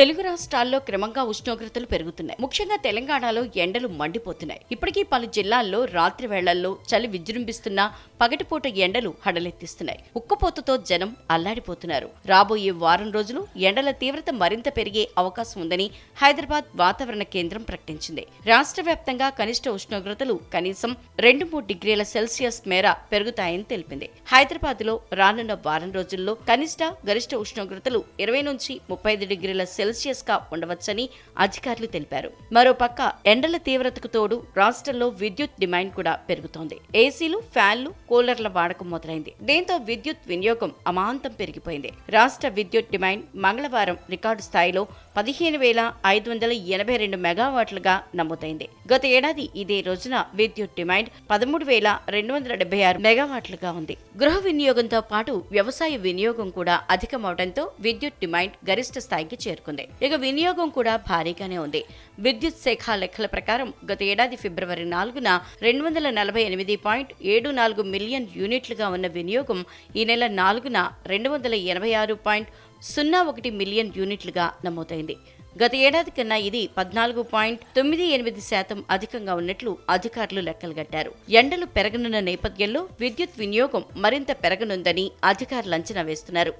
తెలుగు రాష్ట్రాల్లో క్రమంగా ఉష్ణోగ్రతలు పెరుగుతున్నాయి. ముఖ్యంగా తెలంగాణలో ఎండలు మండిపోతున్నాయి. ఇప్పటికీ పలు జిల్లాల్లో రాత్రి వేళల్లో చలి విజృంభిస్తున్న పగటిపూట ఎండలు హడలెత్తిస్తున్నాయి. ఉక్కపోతతో జనం అల్లాడిపోతున్నారు. రాబోయే వారం రోజులు ఎండల తీవ్రత మరింత పెరిగే అవకాశం ఉందని హైదరాబాద్ వాతావరణ కేంద్రం ప్రకటించింది. రాష్ట్ర వ్యాప్తంగా కనిష్ట ఉష్ణోగ్రతలు కనీసం రెండు మూడు డిగ్రీల సెల్సియస్ మేర పెరుగుతాయని తెలిపింది. హైదరాబాద్లో రానున్న వారం రోజుల్లో కనిష్ట గరిష్ట ఉష్ణోగ్రతలు ఇరవై నుంచి ముప్పై ఐదు డిగ్రీల సెల్సియస్ సెల్సియస్గా ఉండవచ్చని అధికారులు తెలిపారు. మరోపక్క ఎండల తీవ్రతకు తోడు రాష్ట్రంలో విద్యుత్ డిమాండ్ కూడా పెరుగుతోంది. ఏసీలు ఫ్యాన్లు కూలర్ల వాడకం మొదలైంది. దీంతో విద్యుత్ వినియోగం అమాంతం పెరిగిపోయింది. రాష్ట్ర విద్యుత్ డిమాండ్ మంగళవారం రికార్డు స్థాయిలో పదిహేను వేల ఐదు వందల ఎనభై రెండు మెగావాట్లుగా నమోదైంది. గత ఏడాది ఇదే రోజున విద్యుత్ డిమాండ్ పదమూడు వేల రెండు వందల డెబ్బై ఆరు మెగావాట్లుగా ఉంది. గృహ వినియోగంతో పాటు వ్యవసాయ వినియోగం కూడా అధికమవడంతో విద్యుత్ డిమాండ్ గరిష్ట స్థాయికి చేరుకుంది. ఇక వినియోగం కూడా భారీగానే ఉంది. విద్యుత్ శాఖ లెక్కల ప్రకారం గత ఏడాది ఫిబ్రవరి నాలుగున రెండు వందల నలభై ఎనిమిది పాయింట్ ఏడు నాలుగు మిలియన్ యూనిట్లుగా ఉన్న వినియోగం ఈ నెల నాలుగున రెండు వందల ఎనభై ఆరు పాయింట్ సున్నా ఒకటి మిలియన్ యూనిట్లుగా నమోదైంది. గత ఏడాది కన్నా ఇది పద్నాలుగు పాయింట్ తొమ్మిది ఎనిమిది శాతం అధికంగా ఉన్నట్లు అధికారులు లెక్కలుగట్టారు ఎండలు పెరగనున్న నేపథ్యంలో విద్యుత్ వినియోగం మరింత పెరగనుందని అధికారులు అంచనా వేస్తున్నారు.